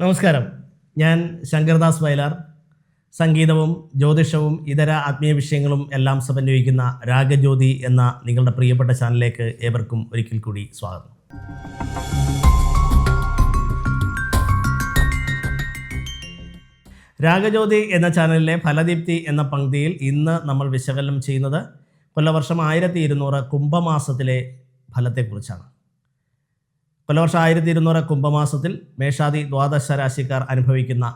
നമസ്കാരം. ഞാൻ ശങ്കർദാസ് വയലാർ. സംഗീതവും ജ്യോതിഷവും ഇതര ആത്മീയ വിഷയങ്ങളും എല്ലാം സമന്വയിക്കുന്ന രാഗജ്യോതി എന്ന നിങ്ങളുടെ പ്രിയപ്പെട്ട ചാനലിലേക്ക് ഏവർക്കും ഒരിക്കൽ കൂടി സ്വാഗതം. രാഗജ്യോതി എന്ന ചാനലിലെ ഫലദീപ്തി എന്ന പങ്ക്തിയിൽ ഇന്ന് നമ്മൾ വിശകലനം ചെയ്യുന്നത് കൊല്ലവർഷം ആയിരത്തി ഇരുന്നൂറ് കുംഭമാസത്തിലെ ഫലത്തെക്കുറിച്ചാണ്. കൊല്ലവർഷം ആയിരത്തി ഇരുന്നൂറ് കുംഭമാസത്തിൽ മേഷാദി ദ്വാദശ രാശിക്കാർ അനുഭവിക്കുന്ന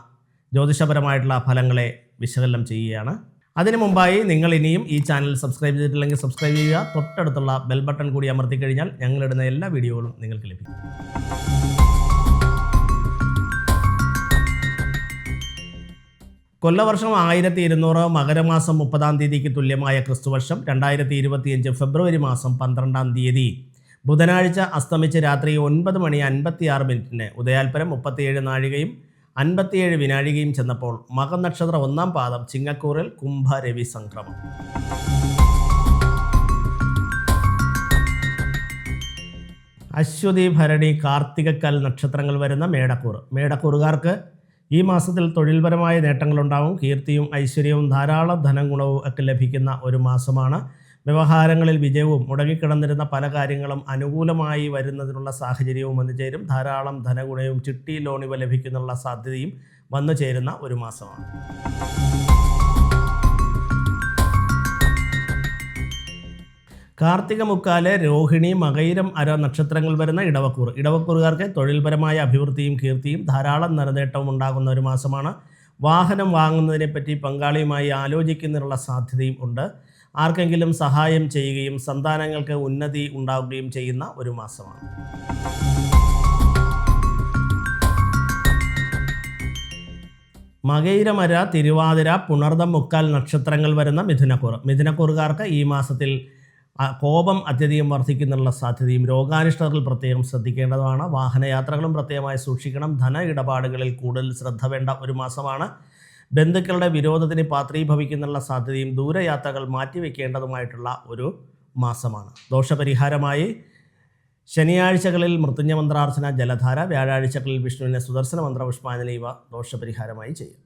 ജ്യോതിഷപരമായിട്ടുള്ള ഫലങ്ങളെ വിശകലനം ചെയ്യുകയാണ്. അതിനു മുമ്പായി നിങ്ങൾ ഇനിയും ഈ ചാനൽ സബ്സ്ക്രൈബ് ചെയ്തിട്ടില്ലെങ്കിൽ സബ്സ്ക്രൈബ് ചെയ്യുക. തൊട്ടടുത്തുള്ള ബെൽ ബട്ടൺ കൂടി അമർത്തി കഴിഞ്ഞാൽ ഞങ്ങളിടുന്ന എല്ലാ വീഡിയോകളും നിങ്ങൾക്ക് ലഭിക്കും. കൊല്ലവർഷം ആയിരത്തി ഇരുന്നൂറ് മകരമാസം മുപ്പതാം തീയതിക്ക് തുല്യമായ ക്രിസ്തുവർഷം രണ്ടായിരത്തി ഇരുപത്തിയഞ്ച് ഫെബ്രുവരി മാസം പന്ത്രണ്ടാം തീയതി ബുധനാഴ്ച അസ്തമിച്ച് രാത്രി ഒൻപത് മണി അൻപത്തിയാറ് മിനിറ്റിന് ഉദയാൽപരം മുപ്പത്തിയേഴ് നാഴികയും അൻപത്തിയേഴ് വിനാഴികയും ചെന്നപ്പോൾ മകനക്ഷത്ര ഒന്നാം പാദം ചിങ്ങക്കൂറിൽ കുംഭ രവി സംക്രമം. അശ്വതി ഭരണി കാർത്തികക്കൽ നക്ഷത്രങ്ങൾ വരുന്ന മേടക്കൂർ. മേടക്കൂറുകാർക്ക് ഈ മാസത്തിൽ തൊഴിൽപരമായ നേട്ടങ്ങളുണ്ടാവും. കീർത്തിയും ഐശ്വര്യവും ധാരാളം ധനം ഗുണവും ഒക്കെ ലഭിക്കുന്ന ഒരു മാസമാണ് വ്യവഹാരങ്ങളിൽ വിജയവും മുടങ്ങിക്കിടന്നിരുന്ന പല കാര്യങ്ങളും അനുകൂലമായി വരുന്നതിനുള്ള സാഹചര്യവും വന്നു ചേരും. ധാരാളം ധനഗുണയും ചിട്ടി ലോണിവ ലഭിക്കുന്നുള്ള സാധ്യതയും വന്നു ചേരുന്ന ഒരു മാസമാണ്. കാർത്തിക മുക്കാൽ രോഹിണി മകയിരം അര നക്ഷത്രങ്ങൾ വരുന്ന ഇടവക്കൂർ. ഇടവക്കൂറുകാർക്ക് തൊഴിൽപരമായ അഭിവൃദ്ധിയും കീർത്തിയും ധാരാളം നിറനേട്ടവും ഉണ്ടാകുന്ന ഒരു മാസമാണ്. വാഹനം വാങ്ങുന്നതിനെപ്പറ്റി പങ്കാളിയുമായി ആലോചിക്കുന്നതിനുള്ള സാധ്യതയും ഉണ്ട്. ആർക്കെങ്കിലും സഹായം ചെയ്യുകയും സന്താനങ്ങൾക്ക് ഉന്നതി ഉണ്ടാവുകയും ചെയ്യുന്ന ഒരു മാസമാണ്. മകയിരമര തിരുവാതിര പുണർദം മുക്കാൽ നക്ഷത്രങ്ങൾ വരുന്ന മിഥുനക്കൂർ. മിഥുനക്കൂറുകാർക്ക് ഈ മാസത്തിൽ കോപം അത്യധികം വർദ്ധിക്കുന്നുള്ള സാധ്യതയും രോഗാനിഷ്ഠതകൾ പ്രത്യേകം ശ്രദ്ധിക്കേണ്ടതാണ് വാഹനയാത്രകളും പ്രത്യേകമായി സൂക്ഷിക്കണം. ധന ഇടപാടുകളിൽ കൂടുതൽ ശ്രദ്ധ വേണ്ട ഒരു മാസമാണ്. ബന്ധുക്കളുടെ വിരോധത്തിന് പാത്രീഭവിക്കുന്നുള്ള സാധ്യതയും ദൂരയാത്രകൾ മാറ്റിവെക്കേണ്ടതുമായിട്ടുള്ള ഒരു മാസമാണ്. ദോഷപരിഹാരമായി ശനിയാഴ്ചകളിൽ മൃത്യുഞ്ജ മന്ത്രാർച്ചന ജലധാര വ്യാഴാഴ്ചകളിൽ വിഷ്ണുവിനെ സുദർശന മന്ത്ര പുഷ്പാഞ്ജലി ഇവ ദോഷപരിഹാരമായി ചെയ്യും.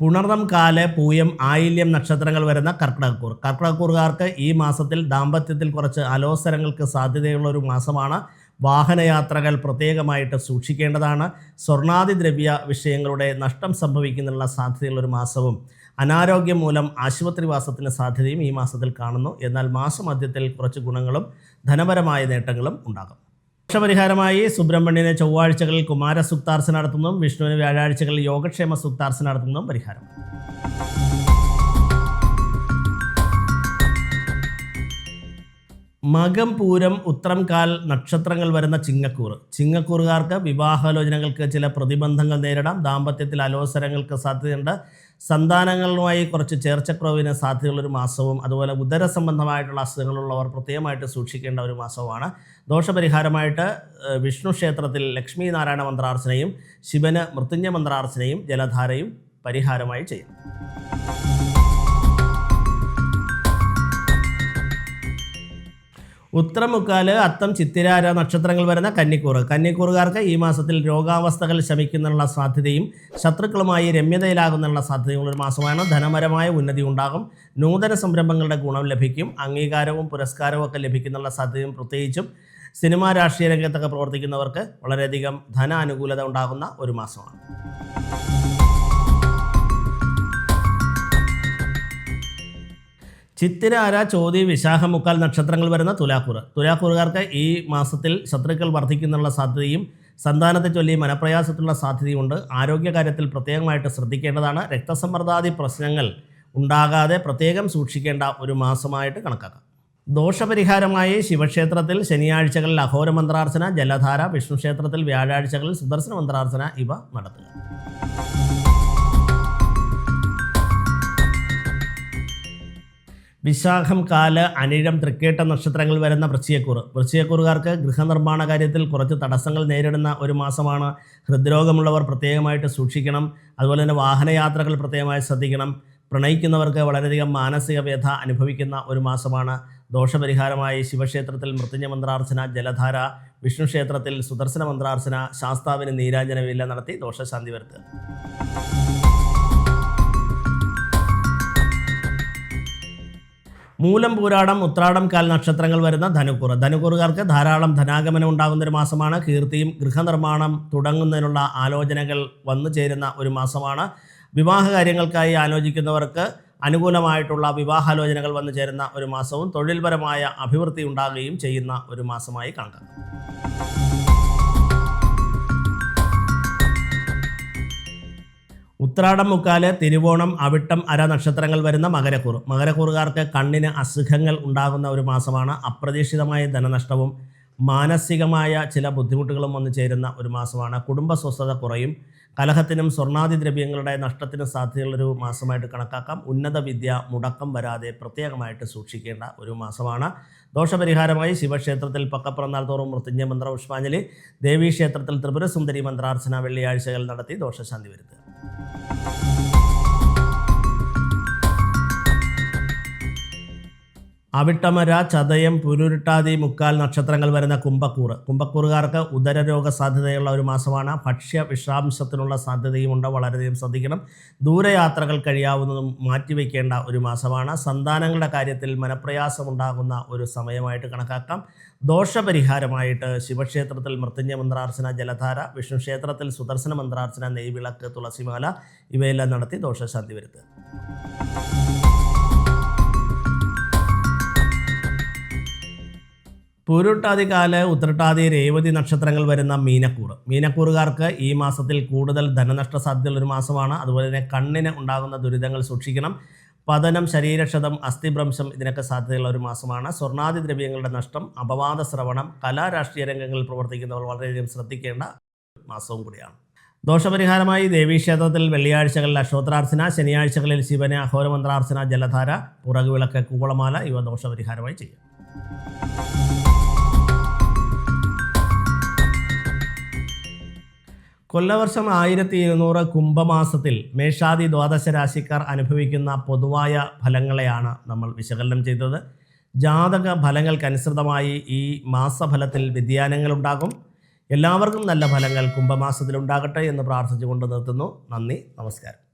പുണർന്നം കാൽ പൂയം ആയില്യം നക്ഷത്രങ്ങൾ വരുന്ന കർക്കിടകക്കൂർ. കർക്കിടകക്കൂറുകാർക്ക് ഈ മാസത്തിൽ ദാമ്പത്യത്തിൽ കുറച്ച് അലോസരങ്ങൾക്ക് സാധ്യതയുള്ള ഒരു മാസമാണ് വാഹനയാത്രകൾ പ്രത്യേകമായിട്ട് സൂക്ഷിക്കേണ്ടതാണ്. സ്വർണാദി ദ്രവ്യ വിഷയങ്ങളുടെ നഷ്ടം സംഭവിക്കുന്നതിനുള്ള സാധ്യതയുള്ള ഒരു മാസവും അനാരോഗ്യം മൂലം ആശുപത്രിവാസത്തിന് സാധ്യതയും ഈ മാസത്തിൽ കാണുന്നു. എന്നാൽ മാസമധ്യത്തിൽ കുറച്ച് ഗുണങ്ങളും ധനപരമായ നേട്ടങ്ങളും ഉണ്ടാകും. ദോഷപരിഹാരമായി സുബ്രഹ്മണ്യനെ ചൊവ്വാഴ്ചകളിൽ കുമാര സുക്താർസ് നടത്തുന്നതും വിഷ്ണുവിന് വ്യാഴാഴ്ചകളിൽ യോഗക്ഷേമ സുക്താർസ് നടത്തുന്നതും പരിഹാരം. മകം പൂരം ഉത്രം കാൽ നക്ഷത്രങ്ങൾ വരുന്ന ചിങ്ങക്കൂർ ചിങ്ങക്കൂറുകാർക്ക് വിവാഹാലോചനകൾക്ക് ചില പ്രതിബന്ധങ്ങൾ നേരിടാം. ദാമ്പത്യത്തിൽ അലോസരങ്ങൾക്ക് സാധ്യതയുണ്ട്. സന്താനങ്ങളുമായി കുറച്ച് ചേർച്ചക്കുറവിന് സാധ്യതയുള്ളൊരു മാസവും അതുപോലെ ഉദര സംബന്ധമായിട്ടുള്ള അസുഖങ്ങളുള്ളവർ പ്രത്യേകമായിട്ട് സൂക്ഷിക്കേണ്ട ഒരു മാസവുമാണ്. ദോഷപരിഹാരമായിട്ട് വിഷ്ണു ക്ഷേത്രത്തിൽ ലക്ഷ്മി നാരായണ മന്ത്രാർച്ചനയും ശിവന് മൃത്യുഞ്ജ മന്ത്രാർച്ചനയും ജലധാരയും പരിഹാരമായി ചെയ്യും ഉത്തരമുക്കാൽ അത്തം ചിത്തിരാര നക്ഷത്രങ്ങൾ വരുന്ന കന്നിക്കൂറ്. കന്നിക്കൂറുകാർക്ക് ഈ മാസത്തിൽ രോഗാവസ്ഥകൾ ശമിക്കുന്നതിനുള്ള സാധ്യതയും ശത്രുക്കളുമായി രമ്യതയിലാകുന്നുള്ള സാധ്യതയുള്ള ഒരു മാസമാണ്. ധനപരമായ ഉന്നതി ഉണ്ടാകും. നൂതന സംരംഭങ്ങളുടെ ഗുണം ലഭിക്കും. അംഗീകാരവും പുരസ്കാരവും ഒക്കെ ലഭിക്കുന്നുള്ള സാധ്യതയും പ്രത്യേകിച്ചും സിനിമാ രാഷ്ട്രീയ രംഗത്തൊക്കെ പ്രവർത്തിക്കുന്നവർക്ക് വളരെയധികം ധന ഉണ്ടാകുന്ന ഒരു മാസമാണ്. ചിത്തിരാര ചോതി വിശാഖമുക്കാൽ നക്ഷത്രങ്ങൾ വരുന്ന തുലാക്കൂർ. തുലാക്കൂറുകാർക്ക് ഈ മാസത്തിൽ ശത്രുക്കൾ വർദ്ധിക്കുന്നുള്ള സാധ്യതയും സന്താനത്തെ ചൊല്ലി മനപ്രയാസത്തിനുള്ള സാധ്യതയുമുണ്ട് ആരോഗ്യകാര്യത്തിൽ പ്രത്യേകമായിട്ട് ശ്രദ്ധിക്കേണ്ടതാണ്. രക്തസമ്മർദ്ദാദി പ്രശ്നങ്ങൾ ഉണ്ടാകാതെ പ്രത്യേകം സൂക്ഷിക്കേണ്ട ഒരു മാസമായിട്ട് കണക്കാക്കാം. ദോഷപരിഹാരമായി ശിവക്ഷേത്രത്തിൽ ശനിയാഴ്ചകളിൽ അഘോര മന്ത്രാർച്ചന ജലധാര വിഷ്ണുക്ഷേത്രത്തിൽ വ്യാഴാഴ്ചകളിൽ സുദർശന മന്ത്രാർച്ചന ഇവ നടത്തുക. വിശാഖം കാൽ അനിഴം തൃക്കേട്ട നക്ഷത്രങ്ങൾ വരുന്ന വൃശ്ചിയക്കൂർ വൃശ്ചിയക്കൂറുകാർക്ക് ഗൃഹനിർമ്മാണ കാര്യത്തിൽ കുറച്ച് തടസ്സങ്ങൾ നേരിടുന്ന ഒരു മാസമാണ്. ഹൃദ്രോഗമുള്ളവർ പ്രത്യേകമായിട്ട് സൂക്ഷിക്കണം. അതുപോലെ തന്നെ വാഹനയാത്രകൾ പ്രത്യേകമായി ശ്രദ്ധിക്കണം. പ്രണയിക്കുന്നവർക്ക് വളരെയധികം മാനസിക വ്യഥ അനുഭവിക്കുന്ന ഒരു മാസമാണ്. ദോഷപരിഹാരമായി ശിവക്ഷേത്രത്തിൽ മൃത്യുഞ്ജ മന്ത്രാർച്ചന ജലധാര വിഷ്ണു ക്ഷേത്രത്തിൽ സുദർശന മന്ത്രാർച്ചന ശാസ്താവിന് നീരാഞ്ജനവില്ല നടത്തി ദോഷശാന്തി വരുത്തുക. മൂലം പൂരാടം ഉത്രാടം കാൽ നക്ഷത്രങ്ങൾ വരുന്ന ധനുക്കൂറ്. ധനുക്കുറുകാർക്ക് ധാരാളം ധനാഗമനം ഉണ്ടാകുന്ന ഒരു മാസമാണ്. കീർത്തിയും ഗൃഹനിർമ്മാണം തുടങ്ങുന്നതിനുള്ള ആലോചനകൾ വന്നു ചേരുന്ന ഒരു മാസമാണ്. വിവാഹ കാര്യങ്ങൾക്കായി ആലോചിക്കുന്നവർക്ക് അനുകൂലമായിട്ടുള്ള വിവാഹാലോചനകൾ വന്നു ചേരുന്ന ഒരു മാസവും തൊഴിൽപരമായ അഭിവൃദ്ധി ഉണ്ടാകുകയും ചെയ്യുന്ന ഒരു മാസമായി കണക്കാക്കാം ഉത്രാടം മുക്കാൽ തിരുവോണം അവിട്ടം അര നക്ഷത്രങ്ങൾ വരുന്ന മകരക്കൂർ. മകരക്കൂറുകാർക്ക് കണ്ണിന് അസുഖങ്ങൾ ഉണ്ടാകുന്ന ഒരു മാസമാണ്. അപ്രതീക്ഷിതമായ ധനനഷ്ടവും മാനസികമായ ചില ബുദ്ധിമുട്ടുകളും വന്നു ചേരുന്ന ഒരു മാസമാണ്. കുടുംബ സ്വസ്ഥത കുറയും. കലഹത്തിനും സ്വർണാദി ദ്രവ്യങ്ങളുടെ നഷ്ടത്തിനും സാധ്യതയുള്ളൊരു മാസമായിട്ട് കണക്കാക്കാം. ഉന്നത വിദ്യ മുടക്കം വരാതെ പ്രത്യേകമായിട്ട് സൂക്ഷിക്കേണ്ട ഒരു മാസമാണ്. ദോഷപരിഹാരമായി ശിവക്ഷേത്രത്തിൽ പക്കപ്പിറന്നാൾ തോറും മൃത്യുഞ്ജയ മന്ത്ര പുഷ്പാഞ്ജലി ദേവീക്ഷേത്രത്തിൽ ത്രിപുരസുന്ദരി മന്ത്രാർച്ചന വെള്ളിയാഴ്ചകൾ നടത്തി ദോഷശാന്തി വരുത്തുക. അവിട്ടമര ചതയം പുരുരുട്ടാതി മുക്കാൽ നക്ഷത്രങ്ങൾ വരുന്ന കുംഭക്കൂറ്. കുംഭക്കൂറുകാർക്ക് ഉദരരോഗ സാധ്യതയുള്ള ഒരു മാസമാണ്. ഭക്ഷ്യ വിഷാംശത്തിനുള്ള സാധ്യതയുമുണ്ട്. വളരെയധികം ശ്രദ്ധിക്കണം. ദൂരയാത്രകൾ കഴിയാവുന്നതും മാറ്റിവെക്കേണ്ട ഒരു മാസമാണ്. സന്താനങ്ങളുടെ കാര്യത്തിൽ മനപ്രയാസമുണ്ടാകുന്ന ഒരു സമയമായിട്ട് കണക്കാക്കാം. ദോഷപരിഹാരമായിട്ട് ശിവക്ഷേത്രത്തിൽ മൃത്യുഞ്ജയ മന്ത്രാർച്ചന ജലധാര വിഷ്ണു ക്ഷേത്രത്തിൽ സുദർശന മന്ത്രാർച്ചന നെയ്വിളക്ക് തുളസിമാല ഇവയെല്ലാം നടത്തി ദോഷശാന്തി വരുത്തുക. പൂരുട്ടാതി കാൽ ഉത്രട്ടാതി രേവതി നക്ഷത്രങ്ങൾ വരുന്ന മീനക്കൂർ മീനക്കൂറുകാർക്ക് ഈ മാസത്തിൽ കൂടുതൽ ധനനഷ്ട സാധ്യതയുള്ള ഒരു മാസമാണ്. അതുപോലെ തന്നെ കണ്ണിന് ഉണ്ടാകുന്ന ദുരിതങ്ങൾ സൂക്ഷിക്കണം. പതനം ശരീരക്ഷതം അസ്ഥിഭ്രംശം ഇതിനൊക്കെ സാധ്യതയുള്ള ഒരു മാസമാണ്. സ്വർണാദി ദ്രവ്യങ്ങളുടെ നഷ്ടം അപവാദ ശ്രവണം കലാരാഷ്ട്രീയ രംഗങ്ങളിൽ പ്രവർത്തിക്കുന്നവർ വളരെയധികം ശ്രദ്ധിക്കേണ്ട മാസവും കൂടിയാണ്. ദോഷപരിഹാരമായി ദേവീക്ഷേത്രത്തിൽ വെള്ളിയാഴ്ചകളിൽ അക്ഷോത്രാർച്ചന ശനിയാഴ്ചകളിൽ ശിവന് അഹോരമന്ത്രാർച്ചന ജലധാര പുറകുവിളക്ക് കൂവളമാല ഇവ ദോഷപരിഹാരമായി ചെയ്യും. കൊല്ലവർഷം ആയിരത്തി ഇരുന്നൂറ് കുംഭമാസത്തിൽ മേഷാദി ദ്വാദശ രാശിക്കാർ അനുഭവിക്കുന്ന പൊതുവായ ഫലങ്ങളെയാണ് നമ്മൾ വിശകലനം ചെയ്തത്. ജാതക ഫലങ്ങൾക്കനുസൃതമായി ഈ മാസഫലത്തിൽ വ്യതിയാനങ്ങൾ ഉണ്ടാകും എല്ലാവർക്കും നല്ല ഫലങ്ങൾ കുംഭമാസത്തിൽ ഉണ്ടാകട്ടെ എന്ന് പ്രാർത്ഥിച്ചുകൊണ്ട് നിർത്തുന്നു. നന്ദി നമസ്കാരം.